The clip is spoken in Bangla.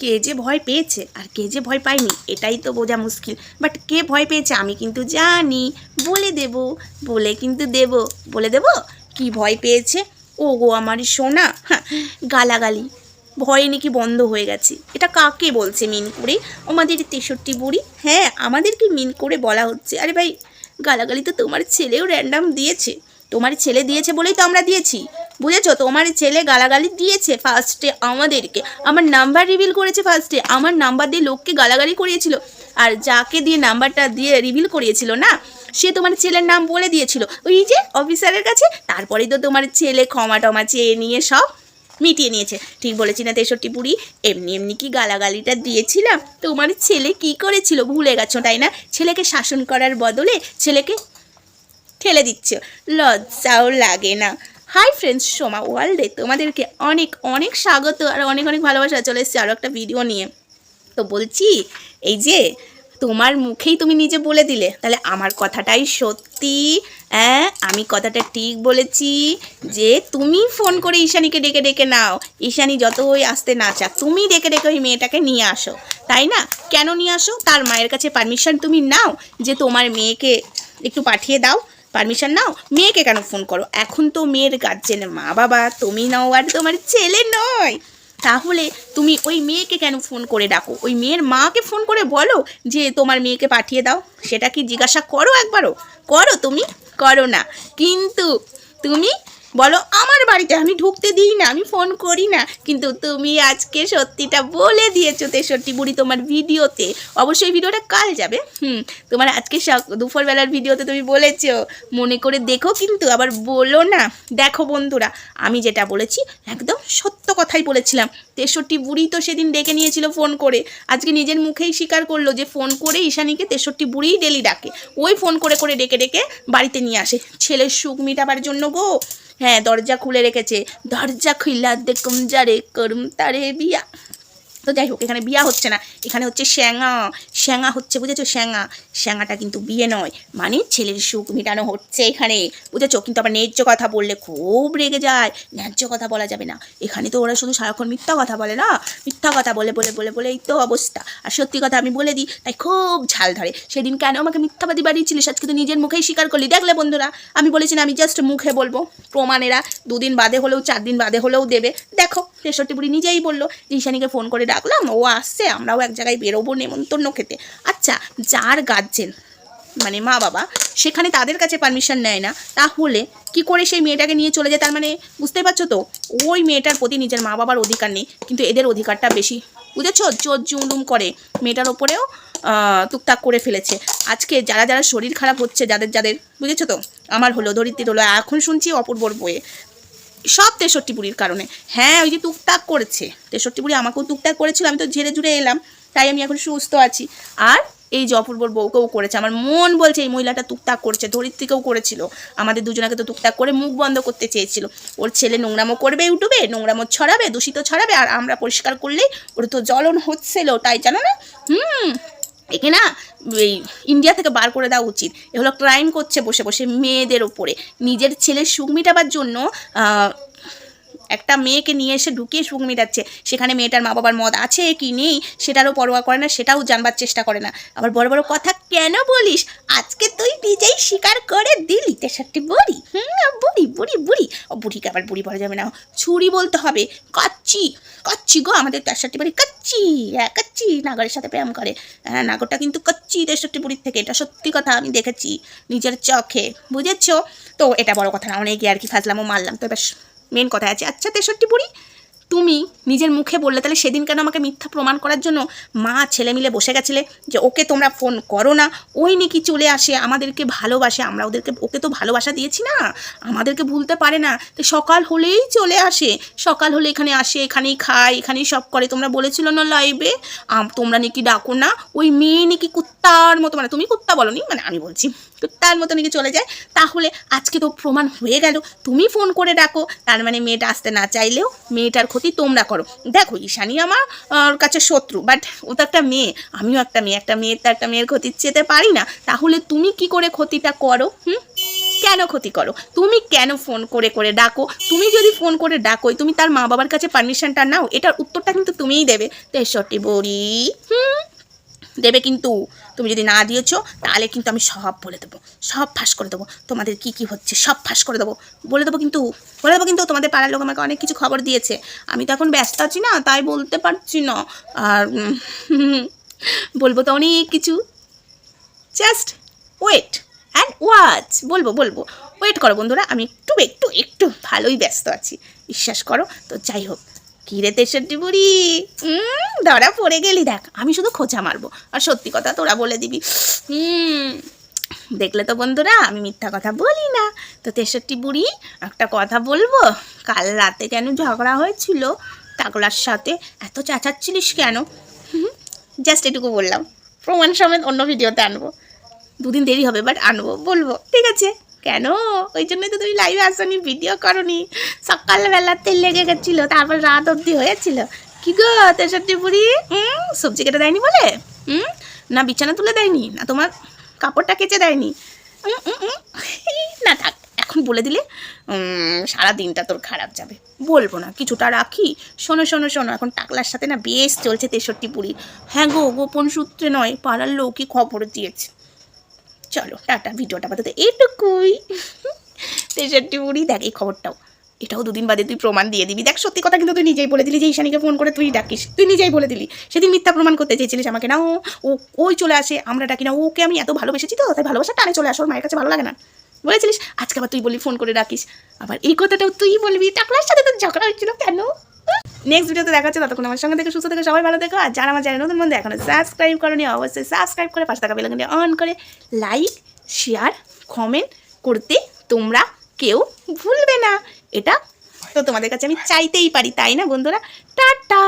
কে যে ভয় পেয়েছে আর কে যে ভয় পায়নি, এটাই তো বোঝা মুশকিল। বাট কে ভয় পেয়েছে আমি কিন্তু জানি। বলে দেব, বলে কিন্তু দেব, বলে দেব, কি ভয় পেয়েছে? ও গো আমার সোনা। গালাগালি। ভয়ে নাকি বন্ধ হয়ে গেছে। এটা কাকে বলছে মিন করে? আমাদের তেষট্টি বুড়ি? হ্যাঁ আমাদেরকে মিন করে বলা হচ্ছে। আরে ভাই, গালাগালি তো তোমার ছেলেও র্যান্ডাম দিয়েছে। তোমার ছেলে দিয়েছে বলেই তো আমরা দিয়েছি। বুঝেছ? তোমার ছেলে গালাগালি দিয়েছে ফার্স্টে আমাদেরকে। আমার নাম্বার রিভিল করেছে ফার্স্টে আমার নাম্বার দিয়ে লোককে গালাগালি করিয়েছিল। আর যাকে দিয়ে নাম্বারটা দিয়ে রিভিল করিয়েছিল না, সে তোমার ছেলের নাম বলে দিয়েছিল। ওই যে অফিসারের কাছে? তারপরেই তো তোমার ছেলে ক্ষমা টমা চেয়ে নিয়ে সব মিটিয়ে নিয়েছে। ঠিক বলেছি না তেষট্টি পুরি? এমনি এমনি কি গালাগালিটা দিয়েছিলাম? তোমার ছেলে কি করেছিল? ভুলে গেছো, তাই না? ছেলেকে শাসন করার বদলে ছেলেকে ঠেলে দিচ্ছ। লজ্জাও লাগে না। হাই ফ্রেন্ডস সোমা ওয়ার্ল্ডে তোমাদেরকে অনেক অনেক স্বাগত আর অনেক অনেক ভালোবাসা। চলে এসেছে আরও একটা ভিডিও নিয়ে। তো বলছি, এই যে তোমার মুখেই তুমি নিজে বলে দিলে, তাহলে আমার কথাটাই সত্যি? হ্যাঁ আমি কথাটা ঠিক বলেছি যে তুমি ফোন করে ঈশানীকে ডেকে ডেকে নাও। ঈশানী যতই আসতে না চাক, তুমি ডেকে ডেকে ওই মেয়েটাকে নিয়ে আসো। তাই না? কেন নিয়ে আসো? তার মায়ের কাছে পারমিশন তুমি নাও যে তোমার মেয়েকে একটু পাঠিয়ে দাও। পারমিশন নাও, মেয়েকে কেন ফোন করো? এখন তো মেয়ের গার্জেনের মা বাবা তুমি নাও আর তোমার ছেলে নয়। তাহলে তুমি ওই মেয়েকে কেন ফোন করে ডাকো? ওই মেয়ের মাকে ফোন করে বলো যে তোমার মেয়েকে পাঠিয়ে দাও। সেটা কি জিজ্ঞাসা করো একবারও? করো তুমি? করো না। কিন্তু তুমি বলো, আমার বাড়িতে আমি ঢুকতে দিই না, আমি ফোন করি না। কিন্তু তুমি আজকে সত্যিটা বলে দিয়েছ তেষট্টি বুড়ি তোমার ভিডিওতে। অবশ্যই ভিডিওটা কাল যাবে, হুম। তোমার আজকে দুপুরবেলার ভিডিওতে তুমি বলেছ, মনে করে দেখো কিন্তু আবার বলো না। দেখো বন্ধুরা, আমি যেটা বলেছি, একদম সত্য কথাই বলেছিলাম। তেষট্টি বুড়ি তো সেদিন ডেকে নিয়েছিল ফোন করে। আজকে নিজের মুখেই স্বীকার করল যে ফোন করে ঈশানীকে তেষট্টি বুড়িই ডেলি ডাকে। ওই ফোন করে করে ডেকে ডেকে বাড়িতে নিয়ে আসে। ছেলের সুখ মিটাবার জন্য গো। হ্যাঁ দরজা খুলে রেখেছে। দরজা খুললা দেখুম যারে করুম তারে বিয়া। তো যাই হোক, এখানে বিয়া হচ্ছে না। এখানে হচ্ছে শ্যাঙা। শ্যাঙা হচ্ছে, বুঝেছ? শ্যাঙা। শ্যাঙাটা কিন্তু বিয়ে নয় মানে ছেলের সুখ মেটানো হচ্ছে এখানে, বুঝেছ? কিন্তু আবার ন্যায্য কথা বললে খুব রেগে যায়। ন্যায্য কথা বলা যাবে না। এখানে তো ওরা শুধু সারাক্ষণ মিথ্যা কথা বলে না? মিথ্যা কথা বলে বলে বলে বলে এই তো অবস্থা। আর সত্যি কথা আমি বলে দিই, তাই খুব ঝাল ধরে। সেদিন কেন আমাকে মিথ্যাবাদী বাড়িয়েছিলিস আজকে তো নিজের মুখেই স্বীকার করলি। দেখলে বন্ধুরা, আমি বলেছি না, আমি জাস্ট মুখে বলব। প্রমাণেরা দুদিন বাদে হলেও চার দিন বাদে হলেও দেবে। দেখো, তেষট্টি বুড়ি নিজেই বলল, যে ঈশানীকে ফোন করে ডাকলাম ও আসছে, আমরাও এক জায়গায় বেরোবো নেমন্তন্ন খেতে। আচ্ছা যার গার্জেন মানে মা বাবা, সেখানে তাদের কাছে পারমিশন নেয় না। তাহলে কি করে সেই মেয়েটাকে নিয়ে চলে যায়? তার মানে বুঝতে পারছ তো? ওই মেয়েটার প্রতি নিজের মা বাবার অধিকার নেই, কিন্তু এদের অধিকারটা বেশি। বুঝেছ? চোর জুলুম করে মেয়েটার ওপরেও টুকটাক করে ফেলেছে। আজকে যারা যারা শরীর খারাপ হচ্ছে, যাদের যাদের, বুঝেছ তো? আমার হলো ধরিত্রীর হলো, এখন শুনছি অপূর্বর বইয়ে। সব তেষট্টি বুড়ির কারণে। হ্যাঁ ওই যে টুকটাক করেছে। তেষট্টি বুড়ি আমাকেও টুকটাক করেছিল, আমি তো ঝেড়ে ঝুড়ে এলাম, তাই আমি এখন সুস্থ আছি। আর এই যে অপূর্বর বউকেও করেছে, আমার মন বলছে এই মহিলাটা টুকটাক করেছে, ধরিত্রীকেও করেছিল। আমাদের দুজনাকে তো টুকটাক করে মুখ বন্ধ করতে চেয়েছিল। ওর ছেলে নোংরামো করবে ইউটিউবে, নোংরামো ছড়াবে, দূষিত ছড়াবে, আর আমরা পরিষ্কার করলেই ওর তো জ্বলন হচ্ছিল, তাই জানো না? হুম। একে না এই ইন্ডিয়া থেকে বার করে দেওয়া উচিত। এগুলো ক্রাইম করছে বসে বসে, মেয়েদের ওপরে। নিজের ছেলের সুখ মেটাবার জন্য একটা মেয়েকে নিয়ে এসে ঢুকিয়ে সুখ মেটাচ্ছে। সেখানে মেয়েটার মা বাবার মত আছে কি নেই, সেটারও পরোয়া করে না, সেটাও জানবার চেষ্টা করে না। আবার বড় বড় কথা কেন বলিস? আজকে তুই নিজেই স্বীকার করে দিলি, তেষট্টি বুড়ি। হুম বুড়ি বুড়ি বুড়ি। ও বুড়িকে আবার বুড়ি বলা যাবে না। ছুরি বলতে হবে, কাচ্চি। কাচ্চি গো, আমাদের তেষট্টি বাড়ি কাচ্চি। হ্যাঁ কাচ্চি, নাগরের সাথে প্রেম করে। হ্যাঁ নাগরটা কিন্তু কাচ্চি তেষট্টি বুড়ির থেকে, এটা সত্যি কথা, আমি দেখেছি নিজের চোখে। বুঝেছ? তো এটা বড় কথা না, অনেকে আর কি ফাজলামও মারলাম। তো এবার মেন কথা আছে। আচ্ছা তেষট্টি বুড়ি তুমি নিজের মুখে বললে, তাহলে সেদিন কেন আমাকে মিথ্যা প্রমাণ করার জন্য মা ছেলে মিলে বসে গেছিলে যে ওকে তোমরা ফোন করো না? ওই নাকি চলে আসে, আমাদেরকে ভালোবাসে, আমরা ওদেরকে, ওকে তো ভালোবাসা দিয়েছি না? আমাদেরকে ভুলতে পারে না। তো সকাল হলেই চলে আসে। সকাল হলে এখানে আসে, এখানেই খায়, এখানেই সব করে। তোমরা বলেছিল না লাইভে তোমরা নাকি ডাকো না। ওই মেয়ে নাকি কুত্তার মতো মানে তুমি কুত্তা বলনি? মানে আমি বলছি, কুত্তার মতো নাকি চলে যায়। তাহলে আজকে তো প্রমাণ হয়ে গেল। তুমি ফোন করে ডাকো। তার মানে মেয়েটা আসতে না চাইলেও মেয়েটার ক্ষতি তোমরা করো। দেখো, ঈশানি আমার কাছে শত্রু বাট ও তো একটা মেয়ে, আমিও একটা মেয়ে, একটা মেয়ের তো একটা মেয়ের ক্ষতি চেতে পারি না। তাহলে তুমি কি করে ক্ষতিটা করো, হুম? কেন ক্ষতি করো? তুমি কেন ফোন করে করে ডাকো? তুমি যদি ফোন করে ডাকোই, তুমি তার মা বাবার কাছে পারমিশনটা নাও, এটার উত্তরটা কিন্তু তুমিই দেবে। তেষট্টি বড়ি, হুম? দেবে কিন্তু। তুমি যদি না দিয়েছ, তাহলে কিন্তু আমি সব বলে দেবো। সব ফাঁস করে দেবো। তোমাদের কি কি হচ্ছে? সব ফাঁস করে দেবো। বলে দেবো কিন্তু, বলে দেবো কিন্তু তোমাদের পাড়ার লোক আমাকে অনেক কিছু খবর দিয়েছে। আমি তো এখন ব্যস্ত আছি না, তাই বলতে পারছি না। আর বলব তো অনেক কিছু। জাস্ট ওয়েট অ্যান্ড ওয়াচ বলব বলব। ওয়েট করো বন্ধুরা, আমি একটু একটু একটু ভালোই ব্যস্ত আছি। বিশ্বাস করো। তো যাই হোক। কী রে তেষট্টি বুড়ি? ধরা পড়ে গেলি দেখ, আমি শুধু খোঁচা মারবো। আর সত্যি কথা তোরা বলে দিবি। হুম, দেখলে তো বন্ধুরা, আমি মিথ্যা কথা বলি না। তো তেষট্টি বুড়ি, একটা কথা বলব, কাল রাতে কেন ঝগড়া হয়েছিল? টাকলার সাথে এত চেঁচাচ্ছিলিস কেন? জাস্ট এটুকু বললাম। প্রমাণ সমেত অন্য ভিডিওতে আনব। দুদিন দেরি হবে বাট আনব, বলব, ঠিক আছে? কেন? ওই জন্যই তো তুমি লাইভে আসনি ভিডিও করনি। সকালবেলাতে লেগে গেছিল, তারপর রাত অবধি হয়েছিল। কি গো, তেষট্টি বুড়ি হুম, সবজি কেটে দেয়নি বলে? হুম, না বিছানা তুলে দেয়নি, না তোমার কাপড়টা কেচে দেয়নি। না থাক, এখন বলে দিলে সারা দিনটা তোর খারাপ যাবে। বলব না, কিছুটা রাখি। শোনো শোনো শোনো, এখন টাকলার সাথে না বেশ চলছে তেষট্টি পুরী। হ্যাঁ গো, গোপন সূত্রে নয়, পাড়ার লোকই খবর দিয়েছে। চলো, টাটা, ভিডিওটা আপাতত এটুকুই। তেষট্টি বুড়ি দেখ এই খবরটাও। এটাও দুদিন বাদে তুই প্রমাণ দিয়ে দিবি। দেখ, সত্যি কথা কিন্তু তুই নিজেই বলে দিলি যে ঈশানীকে ফোন করে তুই ডাকিস। তুই নিজেই বলে দিলি। সেদিন মিথ্যা প্রমাণ করতে চেয়েছিলিস আমাকে। না, ও ওই চলে আসে? আমরা ডাকি না। ওকে আমি এত ভালোবেসেছি তো, তাই ভালোবাসা টানে চলে আসো। মায়ের কাছে ভালো লাগে না। বলেছিলিস, আজকে আবার তুই বলি ফোন করে ডাকিস। আবার এই কথাটাও তুই বলবি। টাকলার সাথে তোর ঝগড়া হচ্ছিল কেন? নেক্সট ভিডিওতে দেখা হচ্ছে ততক্ষণ আমার সঙ্গে দেখে সুস্থ থেকে সবাই ভালো দেখো আর যারা আমার চ্যানেল নতুন বন্ধু, এখনও সাবস্ক্রাইব করনি, অবশ্যই সাবস্ক্রাইব করে পাশে থাকা বেলাগুলি অন করে লাইক শেয়ার কমেন্ট করতে তোমরা কেউ ভুলবে না। এটা তো তোমাদের কাছে আমি চাইতেই পারি, তাই না বন্ধুরা? টাটা!